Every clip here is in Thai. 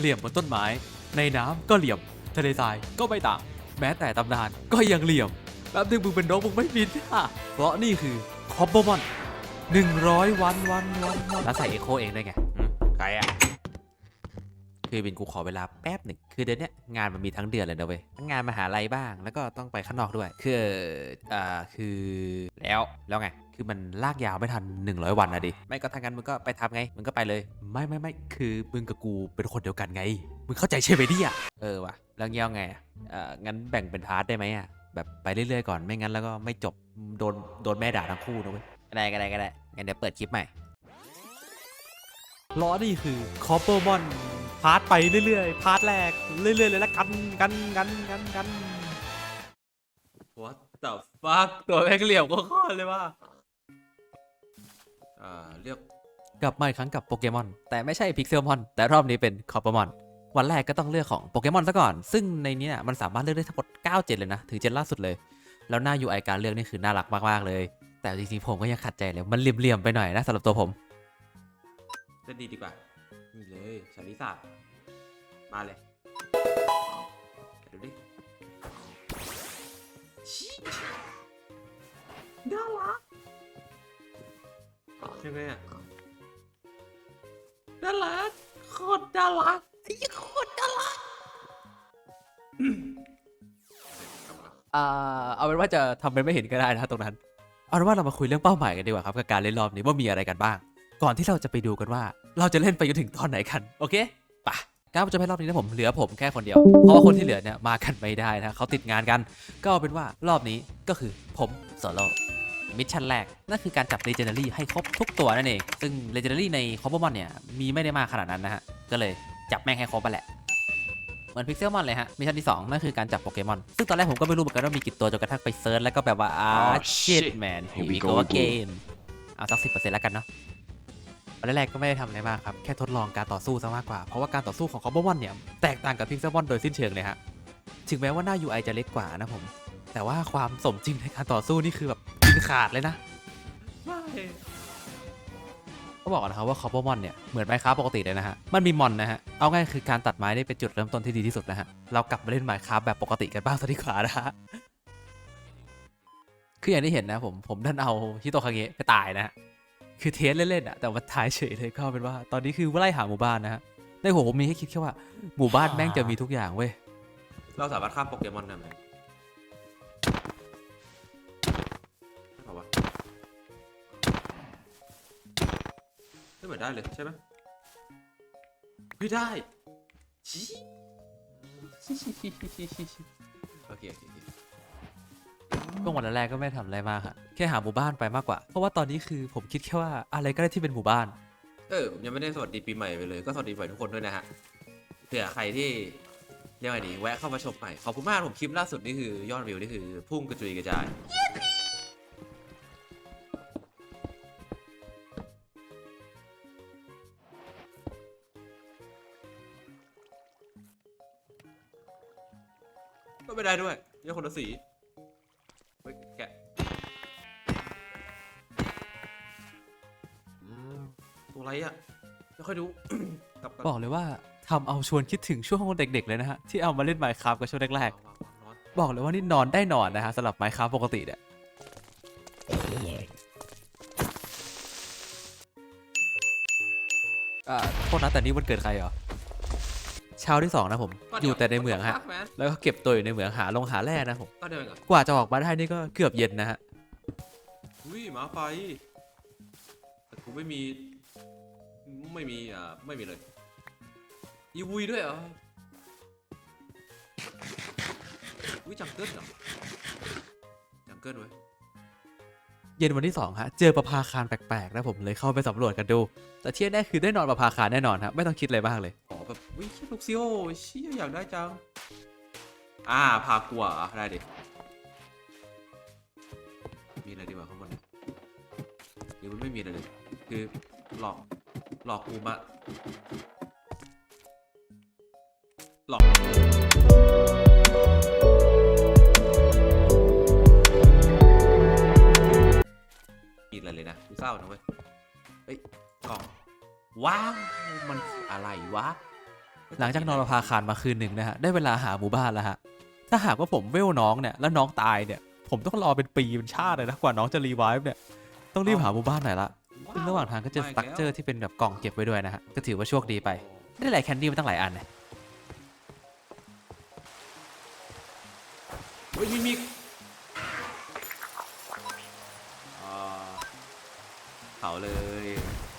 เหลี่ยมบนต้นไม้ ในน้ำก็เหลี่ยม ทะเลทรายก็ไม่ต่าง แม้แต่ตำนานก็ยังเหลี่ยมแป๊บนึงมึงเป็นนกมึงไม่บินอะเพราะนี่คือคอปเปอร์มอนหนึ่งร้อยวันวันวันวันแล้วใส่เอโคเองด้วยไงอืมใครอะ คือบินกูขอเวลาแป๊บหนึ่งคือเดือนเนี้ยงานมันมีทั้งเดือนเลยนะเว้ยทั้งงานมหาลัยบ้าง แล้วก็ต้องไปข้างนอกด้วย คืออ่าคือแล้วแล้วไงคือมันลากยาวไม่ทัน 100 วันนะดิ ไม่ก็ทางกันมึงก็ไปทำไง มึงก็ไปเลย ไม่ไม่ไม่คือมึงกับกูเป็นคนเดียวกันไง มึงเข้าใจใช่ไหมดิอะเออว่ะ แล้วเงี้ยไงอะงั้นแบ่งเป็นพาร์ทได้ไหมอะ แบบไปเรื่อยๆก่อน ไม่งั้นแล้วก็ไม่จบ โดนโดนแม่ด่าทั้งคู่นะเว้ยก็ได้ก็ได้ก็ได้งั้นเดี๋ยวเปิดคลิปใหม่ล้อนี่คือคอปเปอร์มอน พาร์ทไปเรื่อยๆ พาร์ทแรกเรื่อยๆเลยละกันกันกันกันกัน What the fuck ตัวแม่งเหลี่ยมก็ข้อเลยว่าอ่าเรียกกลับมาอีกครั้งกับโปเกมอน แต่ไม่ใช่พิกเซลมอน แต่รอบนี้เป็นคอปเปอร์มอน วันแรกก็ต้องเลือกของโปเกมอนซะก่อน ซึ่งในนี้น่ะมันสามารถเลือกได้ทั้งหมด9เจนเลยนะ ถึงเจนล่าสุดเลย แล้วหน้า UI การเลือกนี่คือน่ารักมากๆเลย แต่จริงๆผมก็ยังขัดใจเลย มันเหลี่ยมๆไปหน่อยนะสำหรับตัวผมเล่นดีดีกว่า นี่เลยชาลิสามาเลยดูดิน่ารักใช่ไหมอะน่ารักโคตรน่ารักไอ้ยี่โคตรน่ารักอ่าเอาเป็นว่าจะทำเป็นไม่เห็นก็ได้นะตรงนั้น เอาเป็นว่าเรามาคุยเรื่องเป้าหมายกันดีกว่าครับกับการเล่นรอบนี้ว่ามีอะไรกันบ้าง ก่อนที่เราจะไปดูกันว่า เราจะเล่นไปจนถึงตอนไหนกัน โอเคปะการประจำให้รอบนี้นะผมเหลือผมแค่คนเดียว เพราะว่าคนที่เหลือเนี่ยมากันไม่ได้นะเขาติดงานกัน ก็เป็นว่ารอบนี้ก็คือผมโซโล่มิชชั่นแรก นั่นคือการจับ Legendary ให้ครบทุกตัวนั่นเอง ซึ่ง Legendary ใน c o p p e r m o n เนี่ยมีไม่ได้มากขนาดนั้นนะฮะ ก็เลยจับแม่งให้ครบไปแหละ เหมือนพิกเซลมอนเลยฮะ มิชชั่นที่ 2 นั่นคือการจับโปเกมอน ซึ่งตอนแรกผมก็ไม่รู้เหมือนกันว่ามีกี่ตัวจนกระทั่งไปเซิร์ชแล้วก็แบบว่าอ่า Oh, shit shit. man Here here we we go go again again เอาสักสิบเปอร์เซ็นต์แล้วกันเนาะ ตอนแรกๆก็ไม่ได้ทำอะไรมากครับ แค่ทดลองการต่อสู้ซะมากกว่า เพราะว่าการต่อสู้ของคอมบมอนเนี่ย แตกต่างกับพิกเซลมอนโดยสิ้นเชิงเลยฮะ ถึงแม้ว่าหน้า UI จะเล็กกว่านะผม แต่ว่าความสมจริงในการต่อสู้นี่คือแบบกินขาดเลยนะไม่ก็บอกนะครับว่าคอปเปอร์มอนเนี่ยเหมือนไมค้าปกติเลยนะฮะ มันมีมอนนะฮะ เอาง่ายคือการตัดไม้ได้เป็นจุดเริ่มต้นที่ดีที่สุดนะฮะ เรากลับมาเล่นไมค้าแบบปกติกันบ้างสักดีกว่านะฮะ คืออย่างที่เห็นนะผม ผมดันเอาฮิโตคาเงะไปตายนะฮะ คือเทสเล่นๆอะแต่ว่าตายเฉยเลยก็เป็นว่า ตอนนี้คือไล่หาหมู่บ้านนะฮะในหัวผมมีแค่คิดแค่ว่าหมู่บ้านแม่งจะมีทุกอย่างเว้ยเราสามารถฆ่าโปเกมอนได้ไหมเอาวะไม่เหมือนได้เลยใช่ไหมไม่ได้ชี้โอเคโอเคโอเค ช่วงวันแรกก็ไม่ทำอะไรมากฮะแค่หาหมู่บ้านไปมากกว่า เพราะว่าตอนนี้คือผมคิดแค่ว่าอะไรก็ได้ที่เป็นหมู่บ้าน เออผมยังไม่ได้สวัสดีปีใหม่ไปเลย ก็สวัสดีปีใหม่ทุกคนด้วยนะฮะเผื่อใครที่เรียกว่าไงดีแวะเข้ามาชมใหม่ขอบคุณมากผมคลิปล่าสุดนี่คือยอดวิวนี่คือพุ่งกระจุยกระจาย ไม่ค่อยดูกลับบอกเลยว่าทำเอาชวนคิดถึงช่วงเด็กๆเลยนะฮะที่เอามาเล่นไมค์คราฟกับช่วงแรกวางวางวางนอน ๆบอกเลยว่านี่นอนได้นอนนะฮะสำหรับไมค์คราฟปกติเนี่ยอ่าโทษนะแต่นี่วันเกิดใครเหรอเช้าที่สองนะผมอยู่แต่ในเหมืองฮะก็แล้วก็เก็บตัวอยู่ในเหมืองหาลงหาแร่นะผมเดียวเองเหรอกว่าจะออกมาได้นี่ก็เกือบเย็นนะฮะ อุ้ยหมาไฟแต่กูไม่มี ไม่มีอ่าไม่มีเลยอีวุยด้วยเหรออุ้ยจังเกิลเหรอจังเกิลเว้ยเย็นวันที่สองฮะเจอประภาคารแปลกๆนะผมเลยเข้าไปสำรวจกันดู แต่ที่แน่คือได้นอนประภาคารแน่นอนครับไม่ต้องคิดอะไรมากเลยอ๋อแบบวิเชี่ยลูกซิโอเชี่ยอยากได้จังอ่าพากลัวเหรอได้ดิมีอะไรดีกว่าข้างบนเนี่ยหรือมันไม่มีอะไรเลยคือหลอก หลอกกูมา หลอกมีอะไรเลยนะกูเศร้านะเว้ย เฮ้ยกล่อง ว้าว มันอะไรวะ หลังจากนอนประภาคารมาคืนหนึ่งนะฮะ ได้เวลาหาหมู่บ้านแล้วฮะ ถ้าหากว่าผมเวลน้องเนี่ย แล้วน้องตายเนี่ย ผมต้องรอเป็นปีเป็นชาติเลยนะกว่าน้องจะรีไวฟ์เนี่ย ต้องรีบหาหมู่บ้านหน่อยละ ซึ่งระหว่างทางก็เจอสตั๊กเจอร์ที่เป็นแบบกล่องเก็บไว้ด้วยนะฮะ ก็ถือว่าโชคดีไป ได้หลายแคนดี้มาตั้งหลายอันนะเฮ้ยมีมีอ่าเผาเลย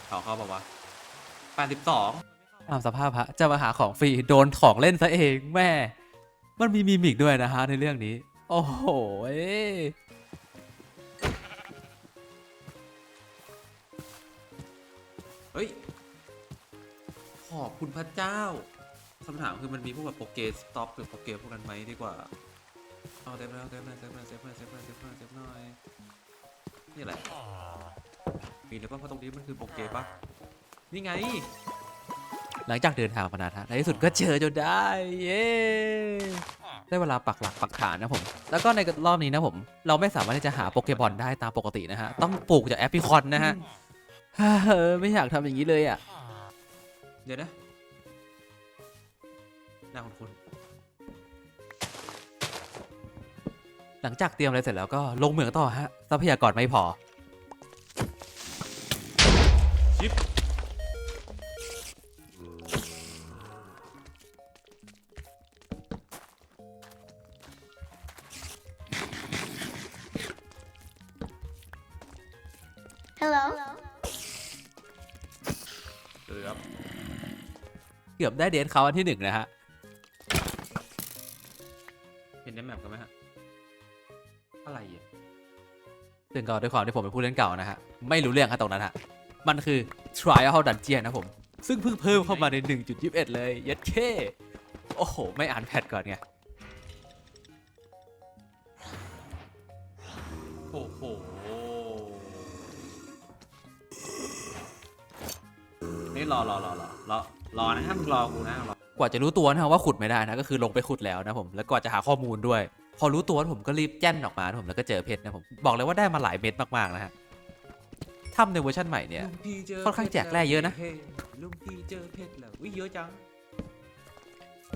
เผาเข้าเปล่าวะแปดสิบสองตามสภาพฮะจะมาหาของฟรีโดนของเล่นซะเองแม่ มันมีมีมิกด้วยนะฮะในเรื่องนี้ โอ้โห เอ้ยเฮ้ย ขอบคุณพระเจ้าคำถามคือมันมีพวกแบบโปเกสต็อปหรือโปเกพวกนั้นไหมดีกว่า เอาเต็มแล้วเต็มแล้วเต็มแล้วเต็มแล้วเต็มแล้วเต็มแล้วเต็มหน่อยนี่แหละมีหรือเปล่าเพราะตรงนี้มันคือโปเกปะนี่ไง หลังจากเดินทางมานานฮะในที่สุดก็เจอจนได้ เย้ได้เวลาปักหลักปักฐานนะผม แล้วก็ในรอบนี้นะผม เราไม่สามารถที่จะหาโปเกมอนได้ตามปกตินะฮะ ต้องปลูกจากแอปพลิคอนนะฮะ ไม่อยากทำอย่างนี้เลยอะ เดี๋ยวนะหน้าคุณคุณ หลังจากเตรียมอะไรเสร็จแล้วก็ลงเหมืองต่อฮะ ทรัพยากรไม่พอ เกือบเกือบได้เดนเขาอันที่หนึ่งนะฮะเห็นในแมปกันไหมฮะอะไรอะซึ่งก็ด้วยความที่ผมเป็นผู้เล่นเก่านะฮะ ไม่รู้เรื่องครับตรงนั้นฮะ มันคือ Trial Dungeon นะผม ซึ่งเพิ่งเพิ่มเข้ามาใน 1.21 เลย ยัดเคโอ้โห ไม่อ่านแพทก่อนไง โอ้โห รอรอรอรอรอรอนะห้ามรอกูนะรอกว่าจะรู้ตัวนะฮะว่าขุดไม่ได้นะก็คือลงไปขุดแล้วนะผมแล้วก็จะหาข้อมูลด้วย พอรู้ตัวผมก็รีบแจ้นออกมานะผมแล้วก็เจอเพชรนะผมบอกเลยว่าได้มาหลายเม็ดมากๆนะฮะถ้ำในเวอร์ชันใหม่เนี่ยลุงพี่เจอค่อนข้างแจกแร่เยอะนะฮ้ลุงพี่เจอเพชรแล้ววิเยอะจัง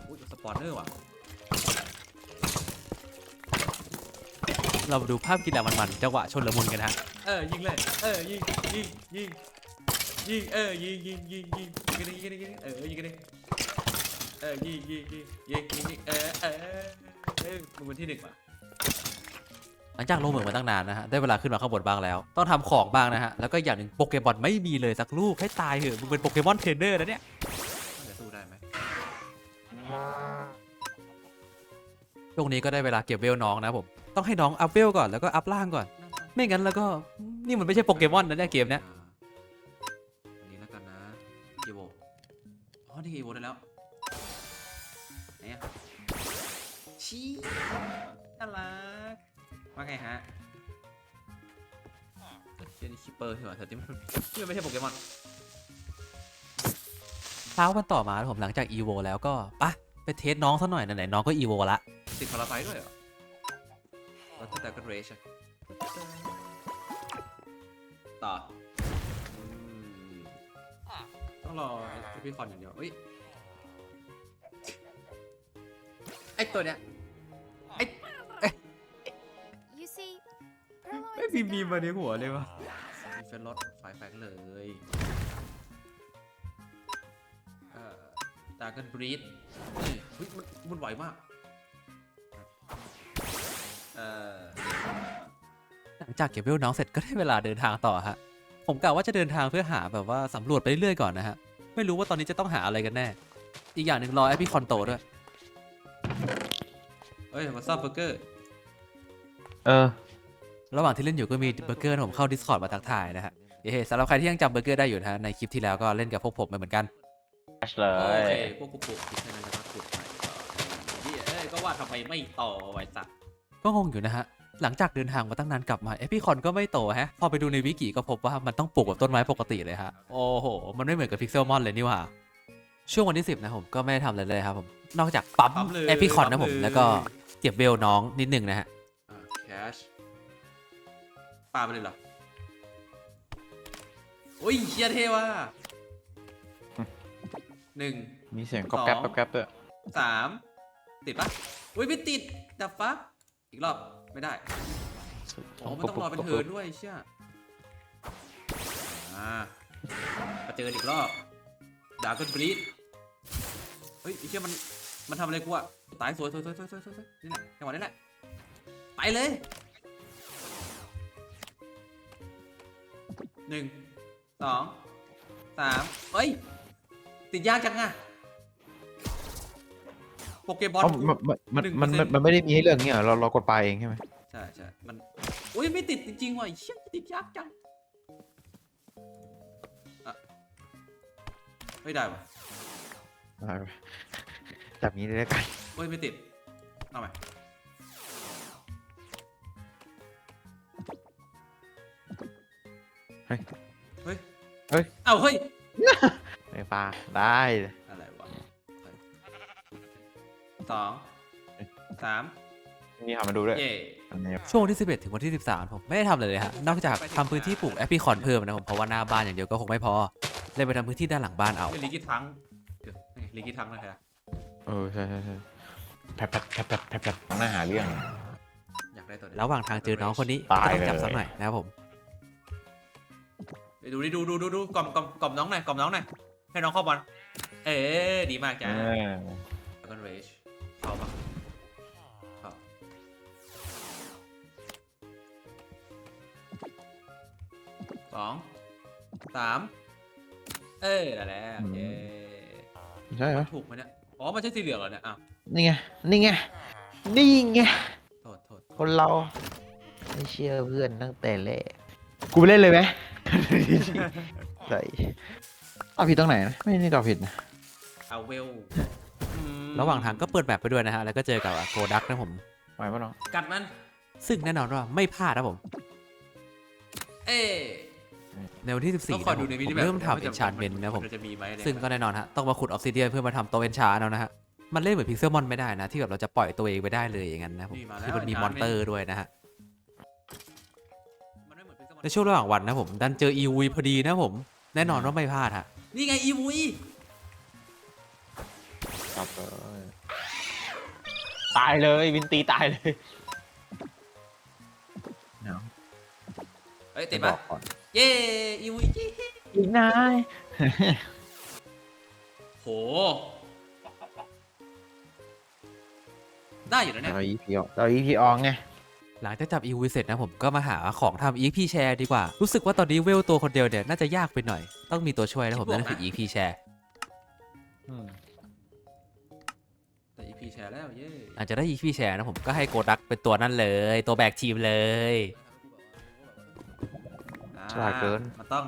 อุ้ยสปอนเนอร์ว่ะเรามาดูภาพกีฬามันๆจังหวะชนละมุนกันนะฮะเออยิงเลยเออยิงยิงยิง ยิงเออยิงยิงยิงยิงยิงกันดิยิงกันดิยิงกันดิเออยิงกันดิเออยิงยิงยิงยิงยิงยิงเออเออเออมึงเป็นที่หนึ่งว่ะหลังจากลงเหมืองมาตั้งนานนะฮะได้เวลาขึ้นมาข้างบนบ้างแล้ว ต้องทำของบ้างนะฮะแล้วก็อย่างหนึ่งโปเกมอนไม่มีเลยสักลูกให้ตายเถอะมึงเป็นโปเกมอนเทรนเนอร์นะเนี่ยจะสู้ได้ไหมช่วงนี้ก็ได้เวลาเก็บเวลน้องนะผมต้องให้น้องอัพเวลก่อนแล้วก็อัพล่างก่อน ไม่งั้นแล้วก็นี่มันไม่ใช่โปเกมอนนะเนี่ยเกมเนี้ย อีโวอ๋อนี่อีโวได้แล้วไหนอะชี้น่ารักว่าไงฮะเจนี่คิปเปอร์เหรอแต่ที่มันที่มันไม่ใช่โปเกมอนเช้าวันต่อมานะผมหลังจากอีโวแล้วก็ปะไปเทสน้องซะหน่อยไหนๆน้องก็อีโวละติดพาราไซต์ด้วยเหรอแล้วแต่ก็เรชอะต่ออืม ต้องรอไอพี่คอนอย่างเดียวเอ้ยไอตัวเนี้ย You see, Perlo ไม่ is มี a มี god. มาในหัวเลยวะมีเฟนรถไฟแฟงเลยเอ่อตากันบรีดนี่เฮ้ยมันมันไหวมากเอ่อหลังจากเก็บเวลน้องเสร็จก็ได้เวลาเดินทางต่อฮะ ผมกะว่าจะเดินทางเพื่อหาแบบว่าสำรวจไปเรื่อยๆก่อนนะฮะ ไม่รู้ว่าตอนนี้จะต้องหาอะไรกันแน่ อีกอย่างหนึ่งรอแอปพี่คอนโตด้วย เอ้ยมาซับเบอร์เกอร์ เออ ระหว่างที่เล่นอยู่ก็มีเบอร์เกอร์ผมเข้า Discord มาทักทายนะฮะเย้สำหรับใครที่ยังจำเบอร์เกอร์ได้อยู่นะฮะในคลิปที่แล้วก็เล่นกับพวกผมไปเหมือนกันเลโอยเค พวกกูปลูกคิดแค่นั้นจะมาปลูกใหม่ต่อเหี้ยเอ้ยก็ว่าทำไมไม่ต่อไว้สักก็งงอยู่นะฮะ หลังจากเดินทางมาตั้งนานกลับมาเอพี่คอนก็ไม่โตฮะ พอไปดูในวิกิก็พบว่ามันต้องปลูกแบบต้นไม้ปกติเลยฮะ โอ้โห มันไม่เหมือนกับพิกเซลมอนเลยนี่หว่า ช่วงวันที่ 10 นะผมก็ไม่ได้ทำอะไรเลยครับผม นอกจากปั๊มปั๊มเลยเอพี่คอนนะผมปั๊มเลย แล้วก็เก็บเวลน้องนิดนึงนะฮะอ่าแคชปาไปเลยเหรอโอ้ยเชียเทว่ะหนึ่ง มีเสียงก๊อบแก๊บสอง ก๊อบแก๊บด้วยสามติดปะอุ้ยไม่ติดดับฟักอีกรอบ ไม่ได้โอ้มันต้องรอเป็นเทิร์นด้วยเชี่ยอ่ามาเจอกันอีกรอบดาร์กบรีดเฮ้ยไอ้เชี่ยมันมันทำอะไรกูอะตายสวยสวยสวยสวยสวยสวยนี่แหละจังหวะนี้แหละไปเลยหนึ่งสองสามเฮ้ย ติดยากจังอะ โปเกบอลอ๋อมันมันหนึ่งมันเปอร์เซ็นต์มันมันไม่ได้มีให้เลือกเงี้ยเหรอเราเรากดไปเองใช่ไหมใช่ใช่มันอุ้ยไม่ติดจริงๆว่ะไอ้เชี่ยติดยากจังอะไม่ได้ว่ะได้ไปจับงี้เลยแล้วกันเฮ้ยไม่ติดเอาใหม่เฮ้ยเฮ้ย เฮ้ย เอาเฮ้ยไม่ปลาได้ สองสามนี่ทำมาดูด้วยเย่อันนี้ช่วงวันที่ 11 ถึงวันที่ 13 ผมไม่ได้ทำอะไรเลยฮะ นอกจากทำพื้นที่ปลูกแอปพลิคอนเพิ่มนะผมเพราะว่าหน้าบ้านอย่างเดียวก็คงไม่พอ เลยไปทำพื้นที่ด้านหลังบ้านเอาเฮ้ยลิกิทังเดี๋ยวนี่ลิกิทังนะครับเออใช่ใช่ใช่แผลบแผลบแผลบแผลบแผลบแผลบหน้าหาเรื่อง อยากได้ตัวนี้ระหว่างทางเจอน้องคนนี้ตายก็ต้องจับเลย สักหน่อยนะครับผมไปดูดิดูดูดูดูกล่อมกล่อมกล่อมน้องหน่อยกล่อมน้องหน่อยให้น้องเข้าบอลเอ๊ดีมากจ้าเออแล้วก็เรช เข้าปะเข้าสองสามเอ้ยได้แล้วเย้ใช่เหรอ ถูกไหมเนี่ย อ๋อ มันใช่สีเหลืองเหรอเนี่ยอ้าวนี่ไง นี่ไง นี่ไง โทษโทษคนเรา ไม่เชื่อเพื่อนตั้งแต่แรกกูไปเล่นเลยไหม ใส่เอาผิดตรงไหนนะ ไม่ได้ตอบผิดนะ เอาเวลอืม ระหว่างทางก็เปิดแบบไปด้วยนะฮะ แล้วก็เจอกับโกดักนะผม ไหวปะน้องกัดมัน ซึ่งแน่นอนว่าไม่พลาดนะผม เอ้ในวันที่ต้อง14คอยนะผดูมในวิผดีมโอเริ่มทำเอนชานเมนนะผม จะมีไหมเนี่ยซึ่งก็แน่นอนฮะ ต้องมาขุดออฟซิเดียนเพื่อมาทำโตวเอนชาร์เอานะฮะ มันเล่นเหมือนพิกเซลมอนไม่ได้นะ ที่แบบเราจะปล่อยตัวเองไปได้เลยอย่างนั้นนะผมนี่มาแล้วคือมันมี Enchantment มอนเตอร์ด้วยนะฮะมันไม่เหมือนเป็นสมอนในช่วงระหว่างวันนะผม ดันเจออีวีพอดีนะผม แน่นอนว่าไม่พลาดฮะ นี่ไงอีวุ ยกลับเลยตายเลยวินตีตายเลยเอ้ยติดบปะอกก่อนเย้อีวุยเย้อีกนายโห ได้อยู่แล้วเนี่ย เราอีพีออกเราอีพีออกไง หลังจากจับอีวีเสร็จนะผมก็มาหาของทำ EP share ดีกว่า รู้สึกว่าตอนนี้เวลตัวคนเดียวเนี่ยน่าจะยากไปหน่อย ต้องมีตัวช่วยนะผมนั่นก็คือ EP share แต่ EP แชร์แล้วเย้หลังจากได้ EP share นะผมก็ให้โกดักเป็นตัวนั่นเลย ตัวแบกทีมเลยฉลาดเกิน มันต้อง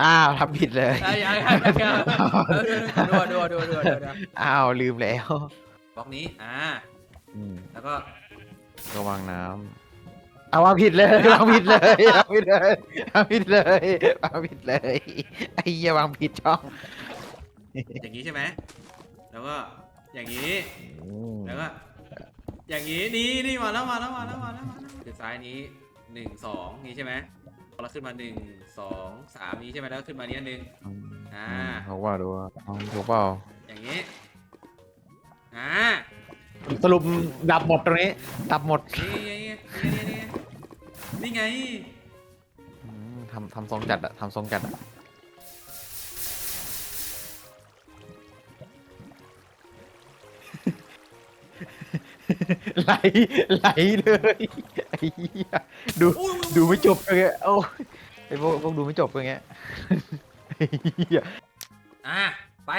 อ้าวทำผิดเลยไอ้ไอ้ไอ้ดูดูดูดูดูดูอ้าวลืมแล้วบล็อกนี้อ่าอืมแล้วก็ระวังน้ำเอาวางผิดเลย วางผิดเลย วางผิดเลย วางผิดเลย วางผิดเลย ไอ้เหี้ยวางผิดช่อง อย่างนี้ใช่ไหมแล้วก็อย่างนี้อืมแล้วก็อย่างนี้นี่นี่มาแล้วมาแล้วมาแล้วมาแล้วมาแล้วคือซ้ายนี้หนึ่งสองนี้ใช่ไหมแล้วขึ้นมาหนึ่งสองสามนี้ใช่ไหมแล้วขึ้นมานี้อันหนึ่งอ่าถูกเปล่าดูว่าถูกเปล่าอย่างนี้อ่าสรุปดับหมดตรงนี้ดับหมดนี่ไงนี่ไงนี่ไงนี่ไงอืมทำทำทรงจัดอะทำทรงจัดอะ ไหลไหลเลยไอ้เหี้ยดูอุ้ยดูไม่จบเลยอะโอ้ยไอ้พวกพวกดูไม่จบเลยไงไอ้เหี้ยอ่าไป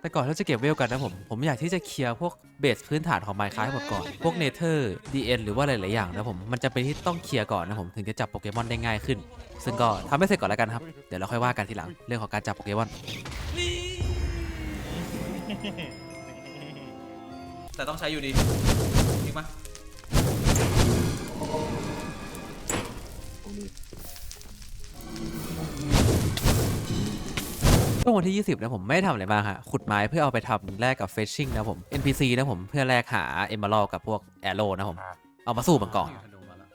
แต่ก่อนที่จะเก็บเวลกันนะผม ผมอยากที่จะเคลียร์พวกเบสพื้นฐานของ Minecraft หมดก่อน พวกเนเธอร์ DN หรือว่าหลาย ๆ อย่างนะผม มันจะเป็นที่ต้องเคลียร์ก่อนนะผม ถึงจะจับโปเกมอนได้ง่ายขึ้น ซึ่งก็ทำให้เสร็จก่อนแล้วกันครับ เดี๋ยวเราค่อยว่ากันทีหลังเรื่องของการจับโปเกมอน แต่ต้องใช้อยู่ดีจริงปะช่วงวันที่ 20 นะผมไม่ทำอะไรมากฮะขุดไม้เพื่อเอาไปทำแลกกับเฟชชิ่งนะผม NPC นะผมเพื่อแลกหาเอม a ร d กับพวกแอโร่นะผม เอามาสู้มังกรธนูมาแล้ว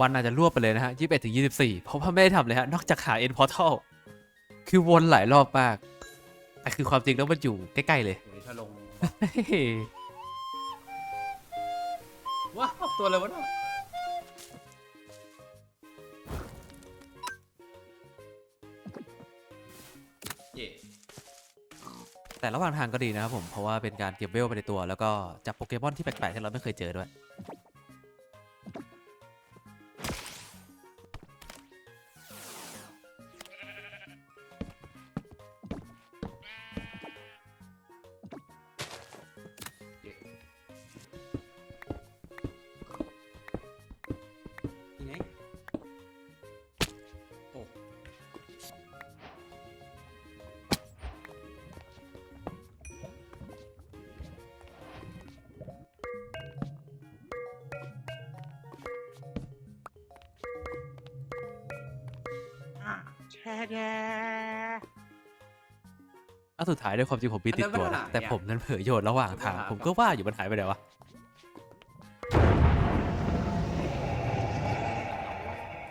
วันอาจจะรวบไปเลยนะฮะ 21 ถึง 24 เพราะว่าไม่ได้ทำเลยฮะ นอกจากหา end portal คือวนหลายรอบมากแต่คือความจริงแล้วมันอยู่ใกล้ ๆ เลย วนี้ถ้าลงเฮ้ยว้าวตัวอะไรวะเนี่ยเย่แต่ระหว่างทางก็ดีนะครับผม เพราะว่าเป็นการเก็บเวลไปในตัว แล้วก็จับโปเกมอนที่แปลกๆที่เราไม่เคยเจอด้วย อันสุดท้ายด้วยความจริงผมมีติดตัวนะแต่ผมนั้นเผลอโยนระหว่างทาง ผมก็ว่าอยู่มันหายไปไหนวะ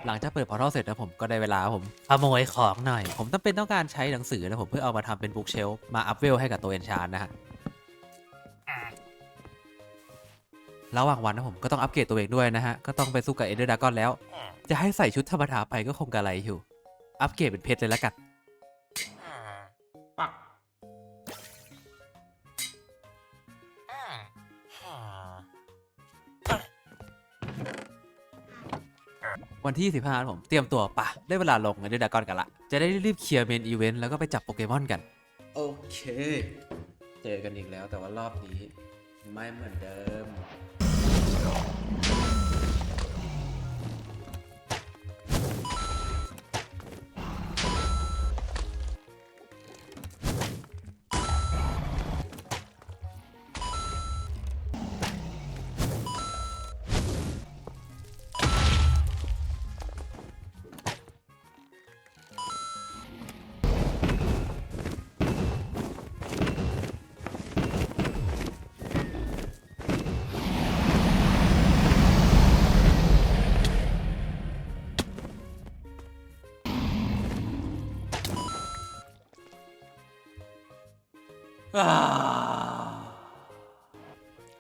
หลังจากเปิดพอร์ทัลเสร็จนะผมก็ได้เวลาผมขโมยของหน่อย ผมต้องเป็นต้องการใช้หนังสือนะผมเพื่อเอามาทำเป็นบุ๊กเชลฟ์มาอัพเวลให้กับตัวเอนชานนะฮะระหว่างวันนะผมก็ต้องอัปเกรดตัวเองด้วยนะฮะ ก็ต้องไปสู้กับเอเดอร์ดากอนแล้ว จะให้ใส่ชุดธรรมดาไปก็คงกระไรอยู่ อัปเกรดเป็นเพชรเลยละกัน ปักวันที่ 15ผมเตรียมตัวปะได้เวลาลงในเดอร์ดากอนกันละ จะได้รีบเคลียร์เมนอีเวนต์แล้วก็ไปจับโปเกมอนกัน โอเค เจอกันอีกแล้วแต่ว่ารอบนี้ ไม่เหมือนเดิม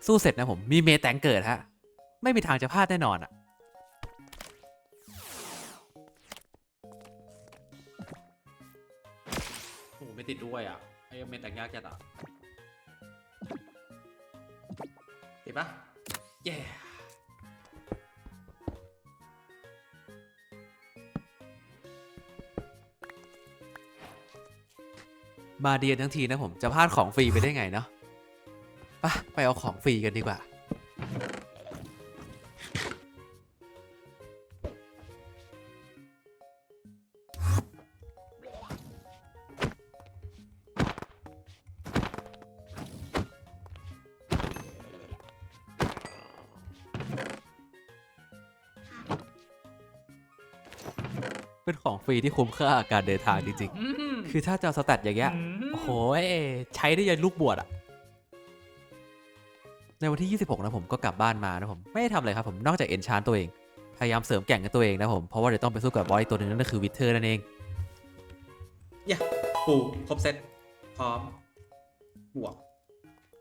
สู้เสร็จนะผม มีเมแตงเกิดฮะ ไม่มีทางจะพลาดแน่นอนอะโอ้โหไม่ติดด้วยอะไอ้เมนแต่งยากจัดอะติดปะเย้มาเดียนทั้งทีนะผม จะพลาดของฟรีไปได้ไงเนาะไปะไป เอาของฟรีกันดีกว่า เป็นของฟรีที่คุ้มค่ากับการเดินทางจริงๆ คือถ้าจะเอาสแตทอย่างเงี้ย โอ้โหยใช้ได้ยันลูกบวชอะ ในวันที่ 26 นะผมก็กลับบ้านมานะผมไม่ได้ทำอะไรครับผมนอกจากเอนชานตัวเอง พยายามเสริมแก่งกับตัวเองนะผมเพราะว่าเดี๋ยวต้องไปสู้กับบอสอีกตัวหนึงนั่นก็คือวิเทอร์นั่นเองย่าปูครบเซตพร้อมบวก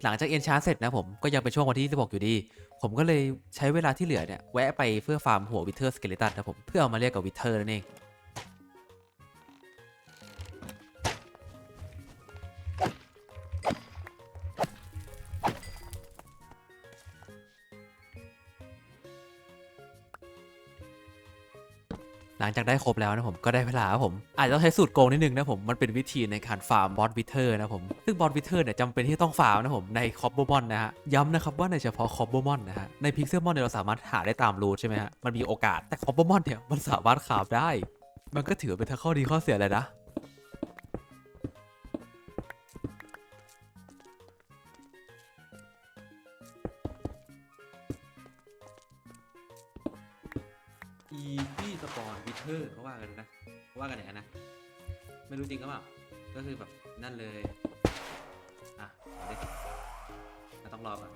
หลังจากเอนชานเสร็จนะผมก็ยังเป็นช่วงวันที่ 26 อยู่ดี ผมก็เลยใช้เวลาที่เหลือเนี่ยแวะไปเพื่อฟาร์มหัววิเทอร์สเกเลตันนะผมเพื่อเอามาเรียกกับวิเทอร์นั่นเอง หลังจากได้ครบแล้วนะผมก็ได้เวลาครับผม อาจจะต้องใช้สูตรโกงนิดนึงนะผมมันเป็นวิธีในการฟาร์มบอสวิเทอร์นะผมซึ่งบอสวิเทอร์เนี่ยจำเป็นที่ต้องฟาร์มนะผมในคอปโบมอนนะฮะย้ำนะครับว่าในเฉพาะคอปโบมอนนะฮะในพิกเซลมอนเนี่ยเราสามารถหาได้ตามรูทใช่ไหมฮะมันมีโอกาสแต่คอปโบมอนเนี่ยมันสามารถขาบได้ มันก็ถือเป็นทั้งข้อดีข้อเสียเลยนะ เทอร์เขาว่ากันนะเขาว่ากันอย่างนั้นนะ ไม่รู้จริงก็เปล่า ก็คือแบบนั่นเลย อะเอาดิเราต้องรอก่อน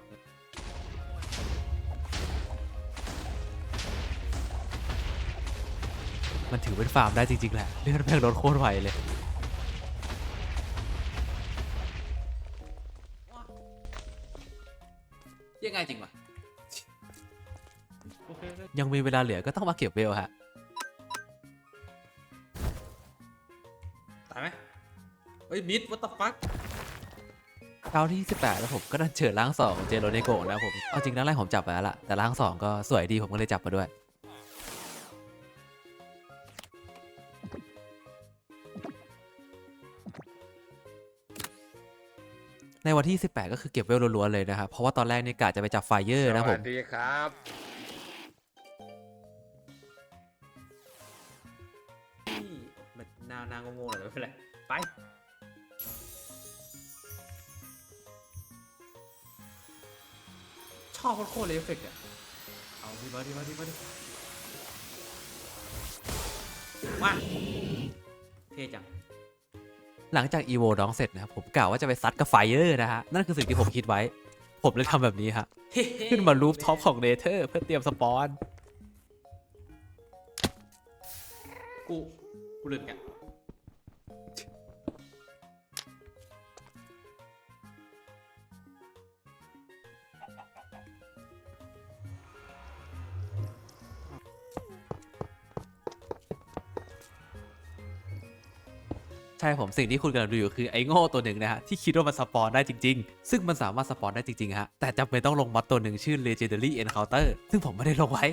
มันถือเป็นฟาร์มได้จริง ๆ แหละ เลือดแม่งลดโคตรไวเลย ยังไงจริงวะโอเค ยังมีเวลาเหลือก็ต้องมาเก็บเวลฮะ เฮ้ยมิด what the fuck คราวที่18แล้วผมก็ดันเจอร่างสองเจโรเนโกะนะครับผม เอาจริงร่างแรกผมจับไปแล้วล่ะ แต่ร่างสองก็สวยดีผมก็เลยจับมาด้วย ในวันที่ 18 ก็คือเก็บเวลล้วนๆเลยนะครับ เพราะว่าตอนแรกนี่กะจะไปจับไฟเยอร์นะผมสวัสดีครับ นี่มันนานางงงๆหน่อยแต่ไม่เป็นไรไป ชอบโคตรๆเลยเอฟเฟกต์อะเอาดีมาดีมาดีมาดิมาเท่จัง หลังจากอีโวน้องเสร็จนะครับผมกล่าวว่าจะไปซัดกับไฟเยอร์นะฮะ นั่นคือสิ่งที่ผมคิดไว้ ผมเลยทำแบบนี้ฮะ ขึ้นมารูฟท็อปของเนเธอร์เพื่อเตรียมสปอน กู กูลืมแก ช่ผมสิ่งที่คุณกำลังดูอยู่คือไอ้โง่ตัวหนึ่งนะฮะที่คิดว่ามันสปอนได้จริง ๆ ซึ่งมันสามารถสปอนได้จริงๆฮะแต่จำเป็นต้องลงมอดตัวหนึ่งชื่อ Legendary Encounter ซึ่งผมไม่ได้ลงไว้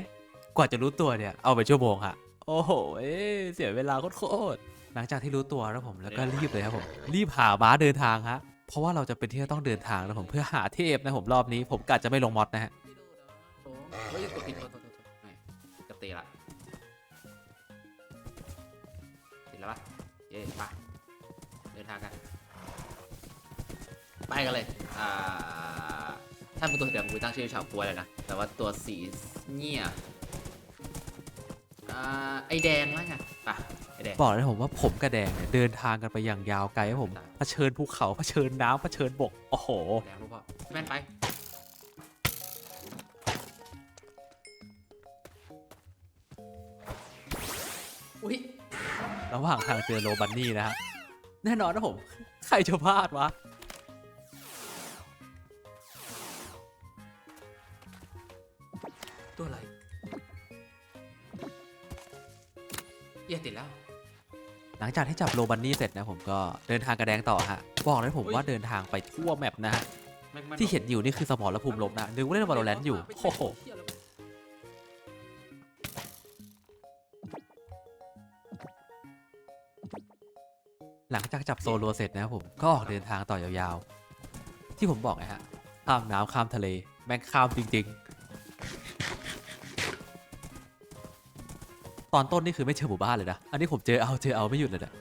กว่าจะรู้ตัวเนี่ยเอาไปชั่วโมงฮะโอ้โหเอ้ยเสียเวลาโคตรๆหลังจากที่รู้ตัวแล้วผมแล้วก็รีบเลยครับผมรีบหาม้าเดินทางฮะเพราะว่าเราจะเป็นที่จะต้องเดินทางนะผมเพื่อหาเทพนะผมรอบนี้ผมกะจะไม่ลงมอดนะฮะโอ้เฮ้ยกดผิดโทษโทษโทษโทษไม่กระเตะละติดแล้วปะเย้ไป ไปกันเลย อ่า ถ้ามึงตัวเดียวมึงตั้งชื่อชาวกล้วยเลยนะ แต่ว่าตัวสีเนี่ยอ่า ไอแดงแล้วไงไปไอแดง บอกเลยผมว่าผมกับแดงเนี่ยเดินทางกันไปอย่างยาวไกลครับผมเผชิญภูเขาเผชิญน้ำเผชิญบก โอ้โห แดงรู้ป่ะแม่นไป อุ้ย ระหว่างทางเจอโรบันนี่นะฮะ แน่นอนนะผม ใครจะพลาดวะ งจากที่จับโรบันนี่เสร็จนะผมก็เดินทางกระแดงต่อฮะ บอกเลยผมว่าเดินทางไปทั่วแมปนะฮะแม่งมันที่เห็นอยู่นี่คือสมอลภูมิลบนะ นึกว่าเล่นบอลแลนด์อยู่ โอ้โหหลังจากจับโซโลเสร็จนะครับผมก็ออกเดินทางต่อยาวๆ ที่ผมบอกไงฮะข้ามน้ำข้ามทะเล แม่งข้ามจริง ๆ ตอนต้นนี่คือไม่เจอหมู่บ้านเลยนะ อันนี้ผมเจอเอาเจอเอาไม่หยุดเลยนะ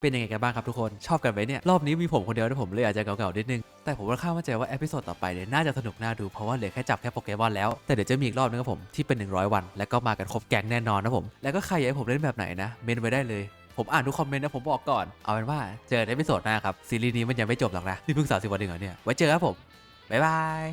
เป็นยังไงกันบ้างครับทุกคน ชอบกันไหมเนี่ย รอบนี้มีผมคนเดียวนะผมเลยอาจจะเก่าๆนิดนึง แต่ผมค่อนข้างมั่นใจว่าเอพิโซดต่อไปเนี่ยน่าจะสนุกน่าดูเพราะว่าเหลือแค่จับแค่โปเกมอนแล้ว แต่เดี๋ยวจะมีอีกรอบนึงครับผมที่เป็น 100 วัน แล้วก็มากันครบแก๊งแน่นอนนะผมแล้วก็ใครอยากให้ผมเล่นแบบไหนนะเมนไว้ได้เลย ผมอ่านทุกคอมเมนต์นะผมบอกก่อน เอาเป็นว่าเจอในเอพิโซดหน้าครับ ซีรีส์นี้มันยังไม่จบหรอกนะ นี่เพิ่ง30วันเองเหรอเนี่ย ไว้เจอครับผม บ๊ายบาย